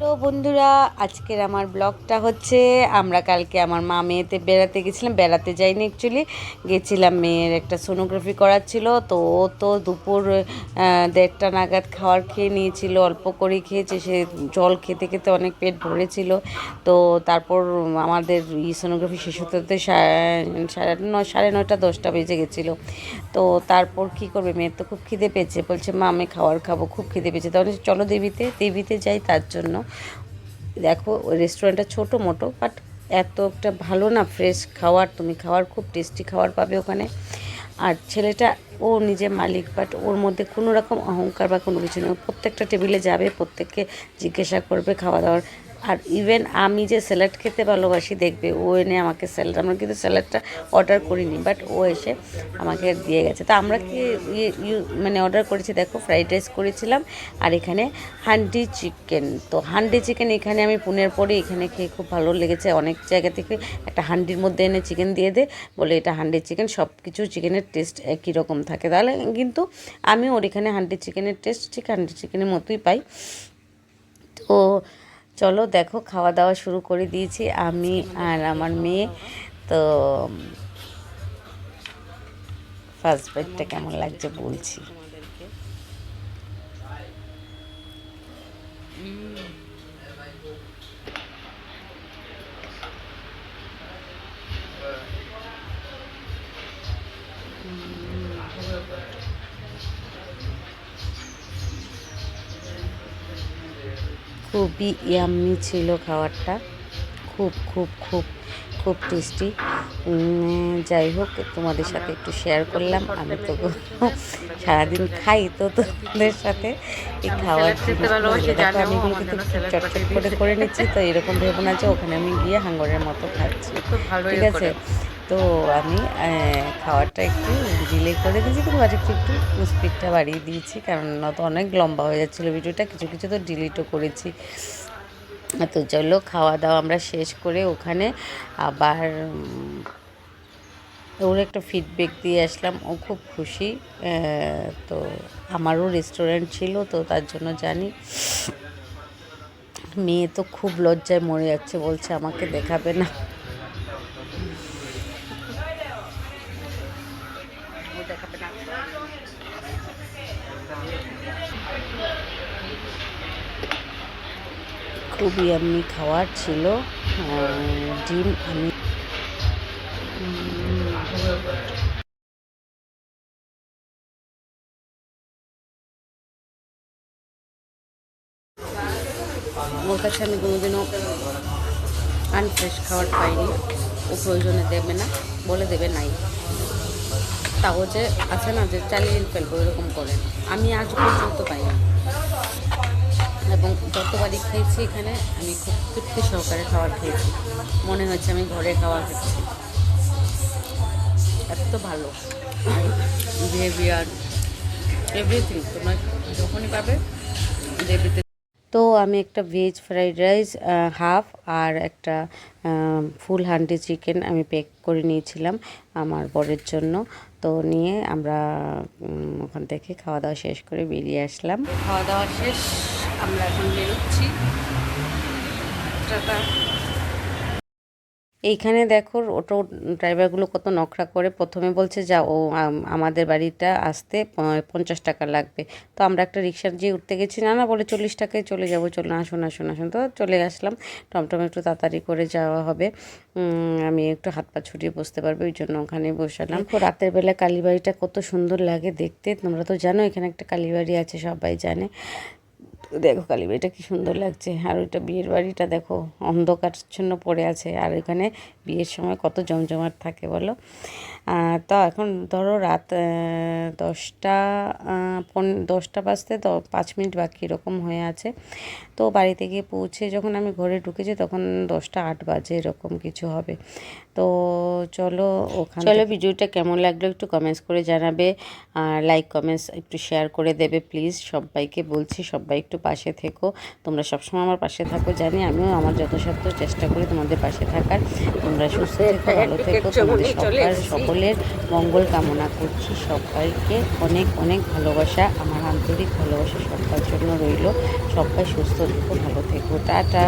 তো বন্ধুরা, আজকের আমার ব্লগটা হচ্ছে, আমরা কালকে আমার মা মেয়েতে বেড়াতে গেছিলাম, বেড়াতে যাইনি অ্যাকচুয়ালি গেছিলাম মেয়ের একটা সোনোগ্রাফি করার ছিল, তো ও তো দুপুর দেড়টা নাগাদ খাওয়ার খেয়ে নিয়েছিল, অল্প করে খেয়েছে, সে জল খেতে খেতে অনেক পেট ভরেছিল, তো তারপর আমাদের ই সোনোগ্রাফি শেষ হতে হতে সাড়ে নয়, সাড়ে নয়টা, দশটা বেজে গেছিল। তো তারপর কি করবে? মেয়ের তো খুব খিদে পেয়েছে। বলছে, মা, আমি খাবার খাব, খুব খিদে পেয়েছে। তাহলে চলো দেবীতে দেবীতে যাই তার জন্য। দেখো ওই রেস্টুরেন্টটা ছোটো মোটো বাট এত একটা ভালো না ফ্রেশ খাওয়ার। তুমি খাওয়ার, খুব টেস্টি খাবার পাবে ওখানে। আর ছেলেটা, ও নিজে মালিক বাট ওর মধ্যে কোনো রকম অহংকার বা কোনো কিছু নেই। প্রত্যেকটা টেবিলে যাবে, প্রত্যেককে জিজ্ঞাসা করবে খাওয়া দাওয়ার। আর ইভেন আমি যে স্যালাড খেতে ভালোবাসি, দেখবে ও এনে আমাকে স্যালাড আমরা কিন্তু স্যালাডটা অর্ডার করিনি বাট ও এসে আমাকে দিয়ে গেছে। তো আমরা কি মানে অর্ডার করেছি, দেখো ফ্রাইড রাইস করেছিলাম, আর এখানে হান্ডি চিকেন তো হান্ডি চিকেন এখানে আমি পুনের পরে এখানে খেয়ে খুব ভালো লেগেছে। অনেক জায়গা থেকে একটা হান্ডির মধ্যে এনে চিকেন দিয়ে দে, বলে এটা হান্ডি চিকেন সব কিছু চিকেনের টেস্ট একই রকম থাকে। তাহলে কিন্তু আমি ওর এখানে হান্ডি চিকেনের টেস্ট ঠিক হান্ডি চিকেনের মতোই পাই। তো চলো দেখো, খাওয়া দাওয়া শুরু করে দিয়েছি আমি আর আমার মেয়ে। তো ফার্স্ট বাইটটা কেমন লাগছে বলছি। খুবই ইয়াম্মি ছিল খাবারটা। খুব খুব খুব খুব টেস্টি যাই হোক তোমাদের সাথে একটু শেয়ার করলাম। আমি তো সারাদিন খাই তো তোমাদের সাথে। এই খাওয়ার আমি কিন্তু চটচট করে করে নিচ্ছি তো এরকম ভেবো না যে ওখানে আমি গিয়ে হাঙ্গরের মতো খাচ্ছি। ঠিক আছে? তো আমি খাওয়ারটা একটু ডিলে করে দিয়েছি। কিন্তু আর একটু একটু স্পিডটা বাড়িয়ে দিয়েছি। কারণ তো অনেক লম্বা হয়ে যাচ্ছিল ভিডিওটা। কিছু কিছু তো ডিলিটও করেছি। তো চলো খাওয়া দাওয়া আমরা শেষ করে ওখানে আবার ওর একটা ফিডব্যাক দিয়ে আসলাম। ও খুব খুশি। তো আমারও রেস্টুরেন্ট ছিল, তো তার জন্য জানি। মেয়ে তো খুব লজ্জায় মরে যাচ্ছে, বলছে আমাকে দেখাবে না। খুবই এমনি খাওয়ার ছিল ডিম আমি ওর কাছে আমি কোনোদিনও আনফ্রেশ খাবার পাইনি। ও প্রয়োজনে দেবে না, বলে দেবে নাই। তাও যে আছে না যে চালিয়ে ফেলব, এরকম করে। আমি আজ পর্যন্ত পাইনি। এবং যতবারই খেয়েছি এখানে, আমি খুব তৃপ্তি সহকারে খাবার খেয়েছি। মনে হচ্ছে আমি ঘরে খাবার খাচ্ছি। এত ভালো। বিহেভিয়ার এভরিথিং তোমার যখনই পাবে দেবিতে তো আমি একটা ভেজ ফ্রাইড রাইস হাফ আর একটা ফুল হান্ডি চিকেন আমি প্যাক করে নিয়েছিলাম আমার বরের জন্য। তো নিয়ে আমরা ওখান থেকে খাওয়া দাওয়া শেষ করে বেরিয়ে আসলাম। খাওয়া দাওয়া শেষ, আমরা এখন বেরোচ্ছি। এইখানে দেখো অটো ড্রাইভারগুলো কত নখরা করে। প্রথমে বলছে যা ও আমাদের বাড়িটা আসতে পঞ্চাশ টাকা লাগবে। তো আমরা একটা রিক্সা দিয়ে উঠতে গেছি, না না, বলে চল্লিশ টাকায় চলে যাব, চলো, আসুন আসুন আসুন। তো চলে আসলাম। টমটম একটু তাড়াতাড়ি করে যাওয়া হবে। আমি একটু হাত পা ছুটিয়ে বসতে পারব ওই জন্য ওখানে বসালাম। রাতের বেলা কালীবাড়িটা কত সুন্দর লাগে দেখতে। তোমরা তো জানো, এখানে একটা কালীবাড়ি আছে, সবাই জানে। তো দেখো কালীবাড়িটা কি সুন্দর লাগছে। আর ওইটা বিয়ের বাড়িটা দেখো অন্ধকারচ্ছন্ন পড়ে আছে। আর এখানে বিয়ের সময় কত জমজমাট থাকে বলো। তো এখন ধরো রাত দশটা পন- দশটা বাজতে তো পাঁচ মিনিট বাকি এরকম হয়ে আছে। তো বাড়িতে গিয়ে পৌঁছে যখন আমি ঘরে ঢুকেছি তখন দশটা আট বাজে এরকম কিছু হবে। তো চলো ওখানে চলো ভিডিওটা কেমন লাগল একটু কমেন্টস করে জানাবে। আর লাইক কমেন্টস একটু শেয়ার করে দেবে প্লিজ সবাইকে বলছি সবাই একটু পাশে থেকো। তোমরা সবসময় আমার পাশে থাকো জানি আমিও আমার যথাসাধ্য চেষ্টা করি তোমাদের পাশে থাকার। তোমরা সুস্থ থেকো ভালো থেকো তোমাদের সবার সকলের মঙ্গল কামনা করছি। সবাইকে অনেক অনেক ভালোবাসা। আমার আন্তরিক ভালোবাসা সবার জন্য রইল। সবাই সুস্থ থেকো ভালো থেকো। টাটা।